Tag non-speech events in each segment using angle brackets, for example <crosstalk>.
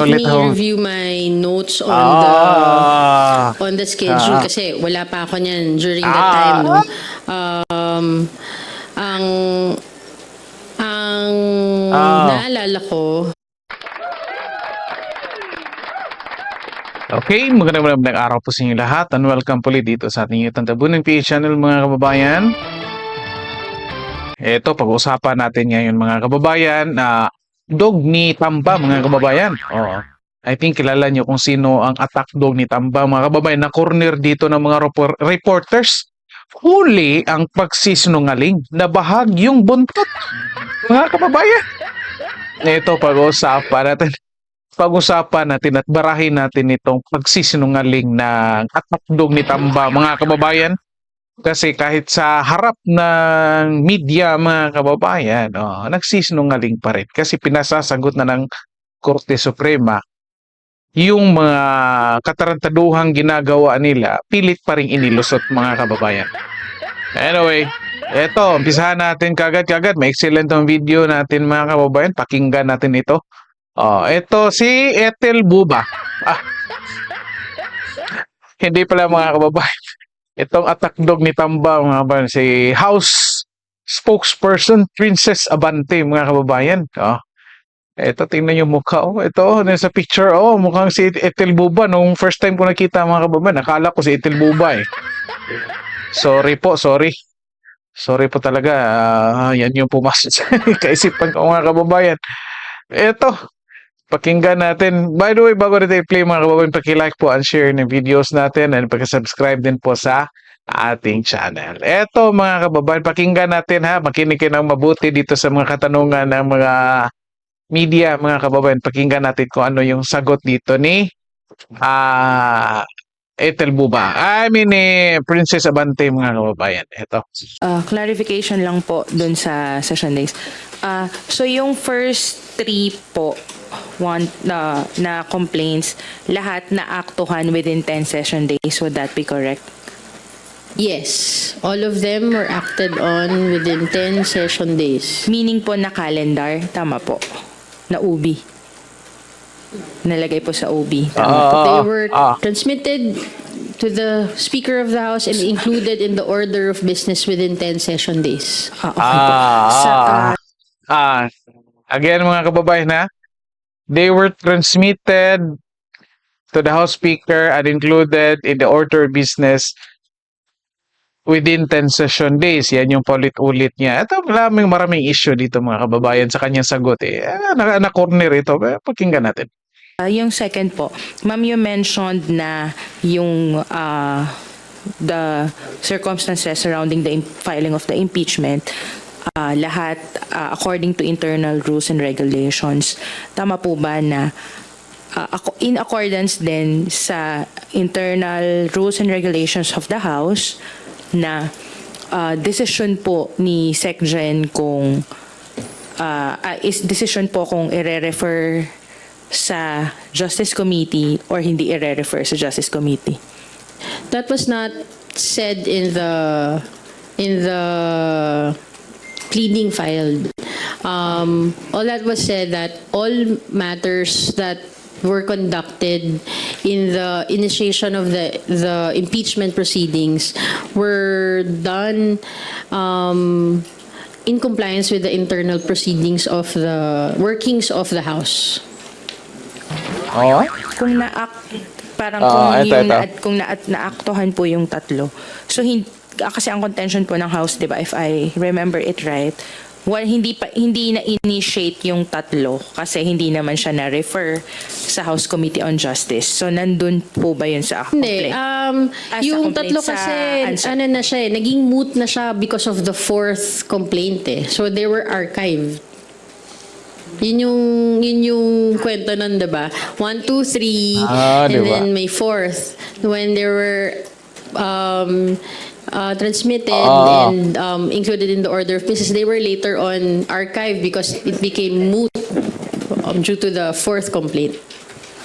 Ulit me ho. review my notes on Ah. the on the schedule Ah. kasi wala pa ako niyan during that Ah. time no. Um ang ang Ah. naalala ko Okay, magandang magandang araw po sa inyo lahat and welcome po ulit dito sa ating YouTube Tabuning PH channel mga kababayan. Ito, pag-uusapan natin ngayon mga kababayan na dog ni Tamba mga kababayan. Oo. I think kilala nyo kung sino ang attack dog ni Tamba mga kababayan na corner dito ng mga repor- reporters. Huli ang pagsisinungaling na bahagyong buntot. Mga kababayan. Ito, pag-uusapan natin pag-usapan natin at barahin natin itong pagsisinungaling ng atakdog ni Tamba mga kababayan. Kasi kahit sa harap ng media mga kababayan, oh, nagsisinungaling pa rin. Kasi pinasasagot na ng Korte Suprema yung mga katarantaduhang ginagawa nila, pilit pa rin inilusot mga kababayan. Anyway, eto, umpisahan natin kagad-kagad. May excellent ang video natin mga kababayan. Pakinggan natin ito. Oh, ito si Ethel Buba. Ah. Hindi pala mga kababayan. Itong attack dog ni Tamba mga kababayan, si House spokesperson Princess Abante mga kababayan. Oh. Ito tingnan yung mukha oh. Ito nasa picture oh, mukhang si Ethel Buba nung first time ko nakita mga kababayan, nakala ko si Ethel Buba eh. Sorry po, sorry. Sorry po talaga. ah, yan yung pumasok sa <laughs> kaisipan ko mga kababayan. Ito, pakinggan natin. By the way, bago natin i-play mga kababayan, paki-like po and share ng videos natin and paki-subscribe din po sa ating channel. Eto mga kababayan, pakinggan natin ha. Makinig kayo ng mabuti dito sa mga katanungan ng mga media, mga kababayan. Pakinggan natin kung ano yung sagot dito ni ah Ethel Buba. I mean, eh, Princess Abante, mga kababayan. Ito. Ah, clarification lang po dun sa session days. Ah, so yung first three po one na na complaints lahat na aktuhan within 10 session days would that be correct? yes, all of them were acted on within 10 session days. Meaning po na calendar, tama po. Na UBI. Nalagay po sa UBI. Tama po. Ah, They were ah. transmitted to the Speaker of the House and included in the order of business within 10 session days. Ah, okay po. Ah, Sa, ah. ah, Ah, again mga kababayan ha, they were transmitted to the House Speaker and included in the order of business within 10 session days. Yan yung paulit-ulit niya. Ito maraming maraming issue dito mga kababayan sa kanyang sagot eh. Ah, na, na corner ito. Eh, Pakinggan natin. Ah, yung second po, ma'am, you mentioned na yung ah, the circumstances surrounding the filing of the impeachment, ah, lahat ah, according to internal rules and regulations. Tama po ba na ako- in accordance din sa internal rules and regulations of the House na ah, decision po ni SecGen kung ah, is decision po kung ire-refer sa Justice Committee or hindi ire-refer sa Justice Committee. That was not said in the in the pleading filed. Um, all that was said that all matters that were conducted in the initiation of the the impeachment proceedings were done um, in compliance with the internal proceedings of the workings of the House. Oh? Kung na parang Ah, kung ito, yung ito. na, kung na, naaktuhan po yung tatlo. So hindi kasi ang contention po ng House, 'di ba, if I remember it right, well, hindi pa hindi na initiate yung tatlo kasi hindi naman siya na refer sa House Committee on Justice. So nandun po ba yun sa Hindi. complaint? Um, Ah, yung complaint, tatlo kasi, answer. ano na siya eh, naging moot na siya because of the fourth complaint eh. So they were archived. Yun yung, yun yung kwento nun, diba? One, two, three, Ah, and diba? then may fourth. When they were um, uh, transmitted Ah. and um, included in the order of business, they were later on archived because it became moot um, due to the fourth complaint.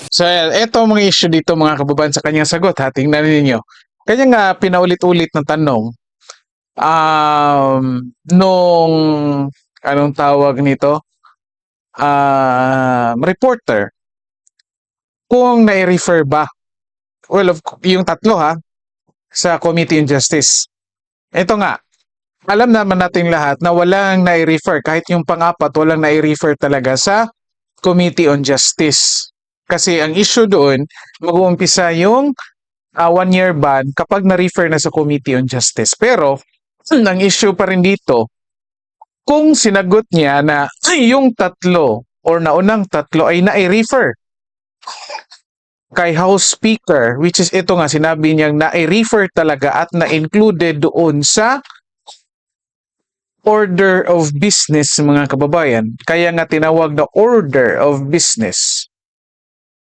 So, ito ang mga issue dito mga kababayan sa kanyang sagot ha. Tingnan ninyo. Kanya nga pinaulit-ulit na tanong um, nung anong tawag nito? Um, reporter kung nai-refer ba. Well, of, yung tatlo ha, sa Committee on Justice. Ito nga, alam naman natin lahat na walang nai-refer, kahit yung pang-apat, walang nai-refer talaga sa Committee on Justice. Kasi ang issue doon, mag-uumpisa yung ah, one-year ban kapag na-refer na sa Committee on Justice. Pero, <clears throat> ang issue pa rin dito, kung sinagot niya na yung tatlo or naunang tatlo ay nai-refer kay House Speaker, which is ito nga, sinabi niyang nai-refer talaga at na-included doon sa order of business mga kababayan. Kaya nga tinawag na order of business.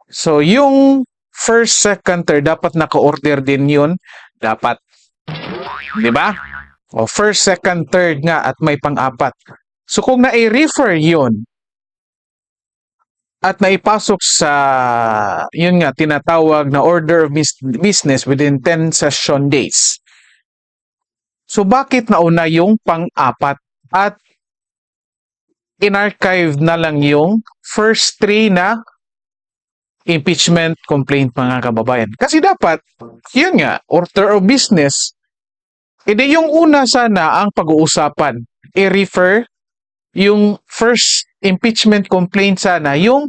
So yung first, second, third, dapat naka-order din yun. Dapat. Di ba? O first, second, third nga at may pang-apat. So kung na-refer yun at naipasok sa yun nga tinatawag na order of bus- business within 10 session days. So bakit nauna yung pang-apat at in-archive na lang yung first three na impeachment complaint mga kababayan. Kasi dapat, yun nga, order of business, edi yung una sana ang pag-uusapan. I-refer yung first impeachment complaint sana, yung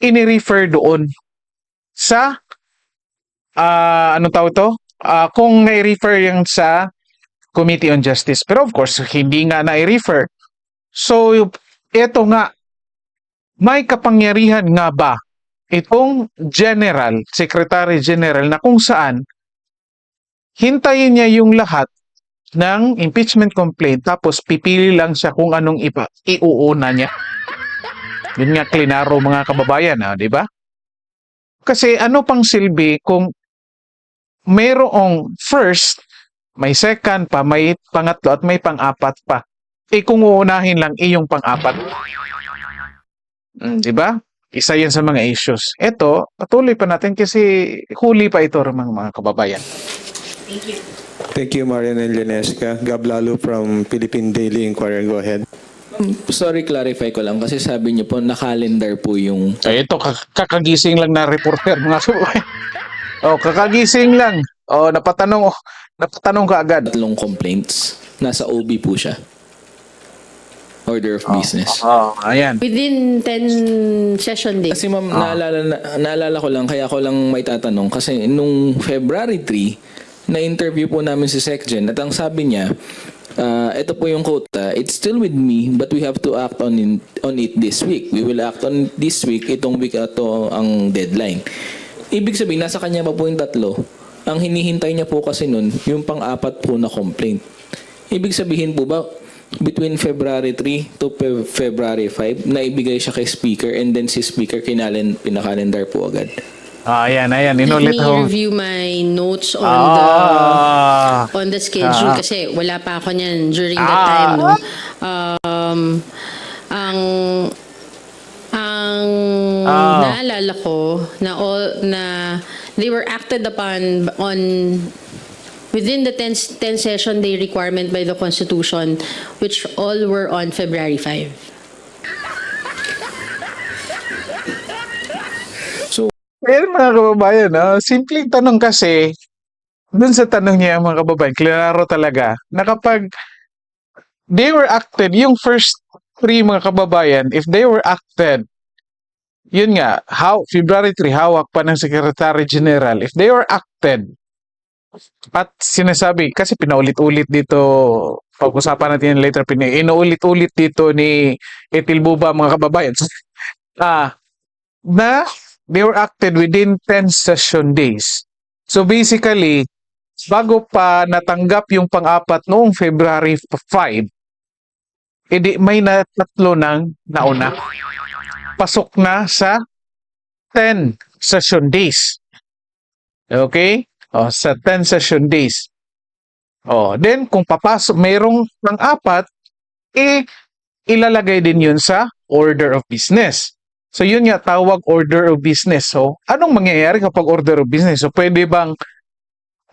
ini-refer doon sa, ah ano tawag to? Ah, kung nai-refer yung sa Committee on Justice. Pero of course, hindi nga nai-refer. So, ito nga, may kapangyarihan nga ba itong General, Secretary General na kung saan hintayin niya yung lahat ng impeachment complaint tapos pipili lang siya kung anong ipa, iuuna niya. <laughs> Yun nga klinaro mga kababayan, ah, di ba? Kasi ano pang silbi kung mayroong first, may second pa, may pangatlo at may pang-apat pa. Eh kung uunahin lang iyong pang-apat. Mm, di ba? Isa yan sa mga issues. Ito, patuloy pa natin kasi huli pa ito mga, mga kababayan. Thank you, Marian and Lenesca. Gab Lalo from Philippine Daily Inquirer. Go ahead. Sorry, clarify ko lang kasi sabi niyo po na-calendar po yung Eh, ito, kak- kakagising lang na reporter, mga kababayan. oh, kakagising lang. Oh, napatanong, oh, napatanong ka agad. tatlong complaints. Nasa OB po siya. Order of business. Oh, ayan. Within 10 session days. Kasi ma'am, naalala, na- naalala ko lang, kaya ko lang may tatanong. Kasi nung February 3, na-interview po namin si SecGen at ang sabi niya, ah, ito po yung quota, it's still with me but we have to act on, in, on it this week. We will act on it this week, itong week ito ang deadline. Ibig sabihin, nasa kanya pa po yung tatlo. Ang hinihintay niya po kasi nun, yung pang-apat po na complaint. Ibig sabihin po ba, between February 3 to Fe- February 5, naibigay siya kay speaker and then si speaker kinalen, pinakalendar po agad. Ah, ayan, ayan. Let Inulit me ho. review my notes on the Ah, on the schedule Ah. kasi wala pa ako niyan during that Ah. time no um ang ang Ah. naalala ko na all na they were acted upon on within the 10, 10 session day requirement by the constitution which all were on February 5 Ayan mga kababayan, ah, simpleng tanong kasi, dun sa tanong niya mga kababayan, klaro talaga, na kapag they were acted, yung first three mga kababayan, if they were acted, yun nga, how, February 3, hawak pa ng Secretary General, if they were acted, at sinasabi, kasi pinaulit-ulit dito, pag-usapan natin yan later, inuulit-ulit dito ni Etil Buba mga kababayan, <laughs> ah, na they were acted within 10 session days. So basically, bago pa natanggap yung pang-apat noong February 5, edi may na tatlo nang nauna. Pasok na sa 10 session days. Okay? O, sa 10 session days. O, then kung papasok, mayroong pang-apat, eh, ilalagay din yun sa order of business. So yun nga tawag order of business. So anong mangyayari kapag order of business? So pwede bang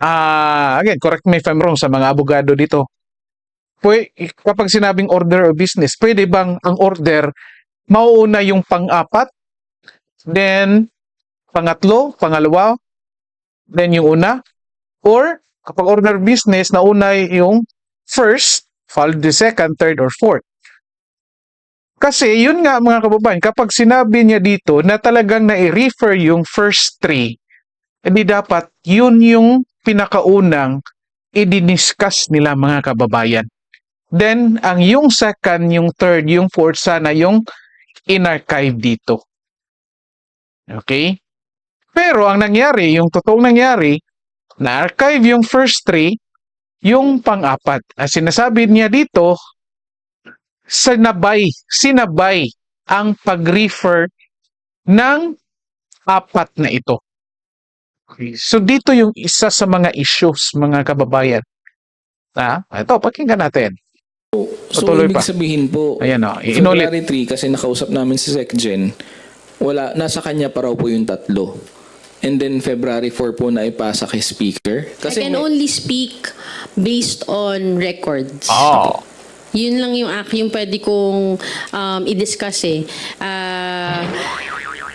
ah again, correct me if I'm wrong sa mga abogado dito. Pwede, kapag sinabing order of business, pwede bang ang order mauuna yung pang-apat? Then pangatlo, pangalawa, then yung una, or kapag order of business, nauna yung first, followed the second, third, or fourth. Kasi yun nga mga kababayan, kapag sinabi niya dito na talagang na-refer yung first three, hindi dapat yun yung pinakaunang i-discuss nila mga kababayan. Then, ang yung second, yung third, yung fourth, sana yung in-archive dito. Okay? Pero ang nangyari, yung totoong nangyari, na-archive yung first three, yung pang-apat. Ang sinasabi niya dito, sinabay, sinabay ang pag-refer ng apat na ito. Okay. So dito yung isa sa mga issues mga kababayan. Ha? Ito, pakinggan natin. So, Patuloy ibig pa. sabihin po, Ayan o, inulit. February 3, kasi nakausap namin si SecGen, wala, nasa kanya pa raw po yung tatlo. And then February 4 po na ipasa kay speaker. I can may- only speak based on records. Oh. Yun lang yung yung pwede kong um, i-discuss eh. Ah,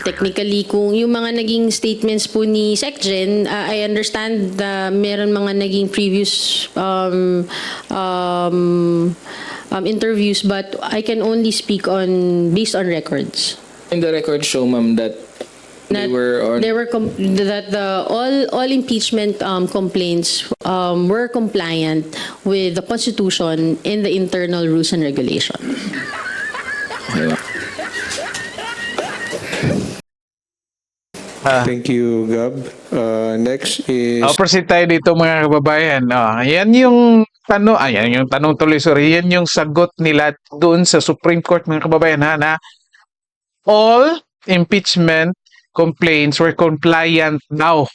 technically, kung yung mga naging statements po ni SecGen, ah, I understand na meron mga naging previous um, um, um, interviews, but I can only speak on based on records. in the record show, ma'am, that they were on there were com- that the all all impeachment um, complaints um, were compliant with the Constitution and the internal rules and regulations. Ma'am. Thank you, Gab. Uh, next is Oh, proceed tayo dito mga kababayan. Oh, yan yung tanong, ayan yung tanong tuloy, sorry, yan yung sagot nila doon sa Supreme Court mga kababayan ha, na all impeachment complaints were compliant now.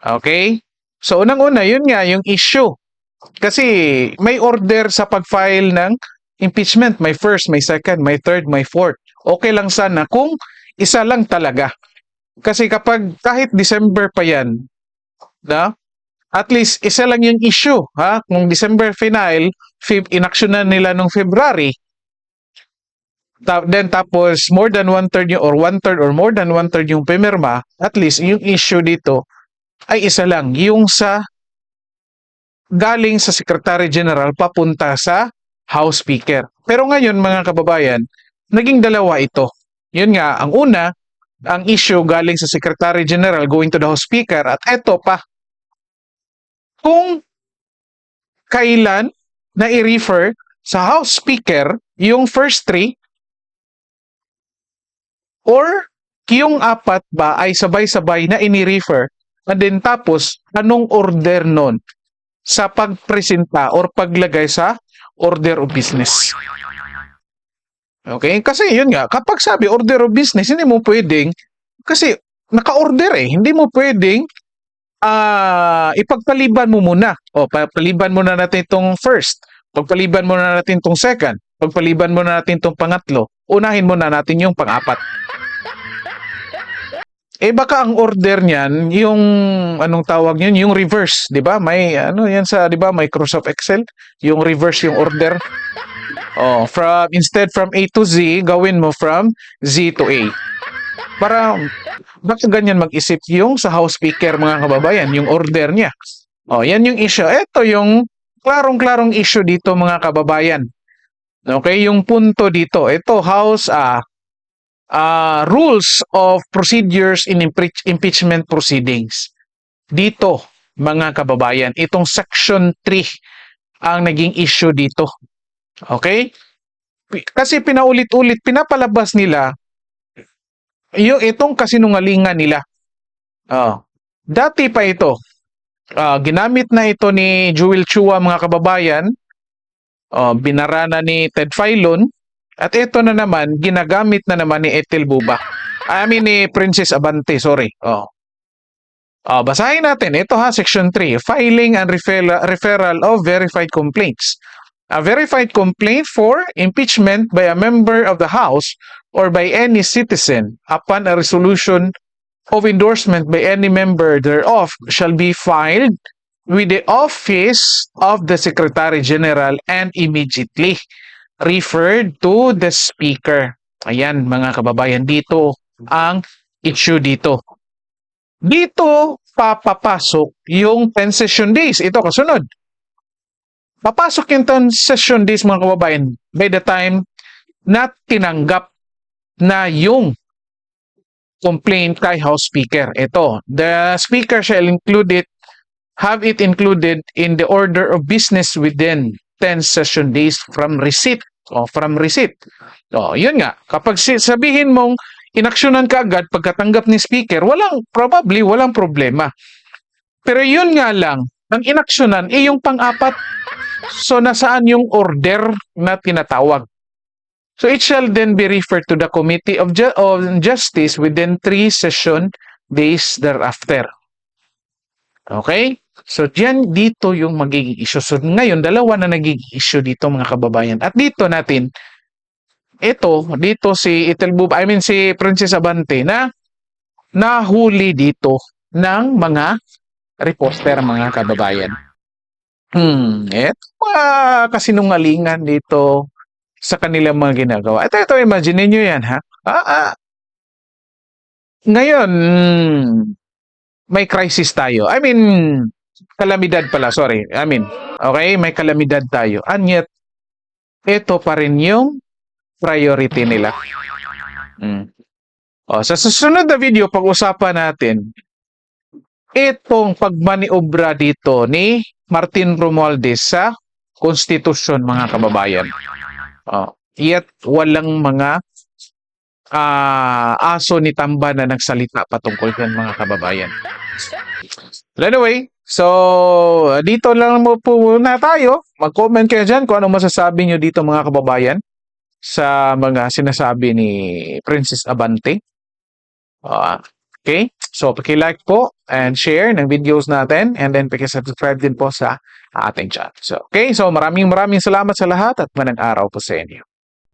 Okay? So unang-una, yun nga yung issue. Kasi may order sa pag-file ng impeachment, may first, may second, may third, may fourth. Okay lang sana kung isa lang talaga. Kasi kapag kahit December pa yan, na at least isa lang yung issue ha kung December final fib inaksyonan nila nung February ta- then tapos more than one third yung or one third or more than one third yung pumirma at least yung issue dito ay isa lang yung sa galing sa Secretary General papunta sa House Speaker. Pero ngayon mga kababayan naging dalawa ito. Yun nga ang una ang issue galing sa Secretary General going to the House Speaker at eto pa. Kung kailan na i-refer sa House Speaker yung first three or yung apat ba ay sabay-sabay na ini-refer and then tapos anong order nun sa pagpresenta or paglagay sa order of business. Okay? Kasi yun nga, kapag sabi order of business, hindi mo pwedeng, kasi naka-order eh, hindi mo pwedeng ah ipagpaliban mo muna. O, pagpaliban muna natin itong first. Pagpaliban muna natin itong second. Pagpaliban muna natin itong pangatlo. Unahin muna natin yung pang-apat. Eh baka ang order niyan, yung anong tawag niyan, yung reverse, 'di ba? May ano 'yan sa 'di ba, Microsoft Excel, yung reverse yung order. Oh, from instead from A to Z, gawin mo from Z to A. Para bakit ganyan mag-isip yung sa House Speaker mga kababayan, yung order niya. Oh, yan yung issue. Ito yung klarong-klarong issue dito mga kababayan. Okay, yung punto dito. Ito House ah ah, rules of procedures in impeach- impeachment proceedings. Dito mga kababayan, itong section 3 ang naging issue dito. Okay? Kasi pinaulit-ulit pinapalabas nila yung itong kasinungalingan nila. Oh. Dati pa ito. Ah, ginamit na ito ni Jewel Chua mga kababayan. Oh, binara na ni Ted Filon. At ito na naman, ginagamit na naman ni Ethel Buba. I mean ni Princess Abante, sorry. Oh. Ah, basahin natin. Ito ha, section 3. Filing and referral, referral of verified complaints. A verified complaint for impeachment by a member of the House or by any citizen upon a resolution of endorsement by any member thereof shall be filed with the office of the Secretary General and immediately referred to the Speaker. Ayan mga kababayan, dito ang issue dito. Dito papapasok yung 10 session days. Ito kasunod. Papasok yung 10 session days mga kababayan by the time na tinanggap na yung complaint kay House Speaker. Ito, the Speaker shall include it, have it included in the order of business within 10 session days from receipt. O, from receipt. O, yun nga. Kapag sabihin mong inaksyonan ka agad pagkatanggap ni Speaker, walang, probably, walang problema. Pero yun nga lang, ang inaksyonan, eh yung pang-apat. So, nasaan yung order na tinatawag? So it shall then be referred to the Committee of, Ju- of Justice within three session days thereafter. Okay? So diyan dito yung magiging issue. So ngayon, dalawa na nagiging issue dito mga kababayan. At dito natin, ito, dito si Itelbub, I mean si Princess Abante na nahuli dito ng mga reporter mga kababayan. Hmm, eto mga kasinungalingan dito sa kanilang mga ginagawa. Ito, ito, imagine niyo yan, ha? Ah, ah. Ngayon, may crisis tayo. I mean, kalamidad pala, sorry. I mean, okay, may kalamidad tayo. And yet, ito pa rin yung priority nila. Mm. O, sa susunod na video, pag-usapan natin itong pagmaniobra dito ni Martin Romualdez sa konstitusyon, mga kababayan. Oh, yet walang mga ah, aso ni Tamba na nagsalita patungkol dyan mga kababayan. But anyway, so dito lang mo po muna tayo. Mag-comment kayo dyan kung ano masasabi nyo dito mga kababayan sa mga sinasabi ni Princess Abante. Ah, okay? So, paki-like po and share ng videos natin and then paki-subscribe din po sa ating chat. So, okay? So, maraming maraming salamat sa lahat at manang araw po sa inyo.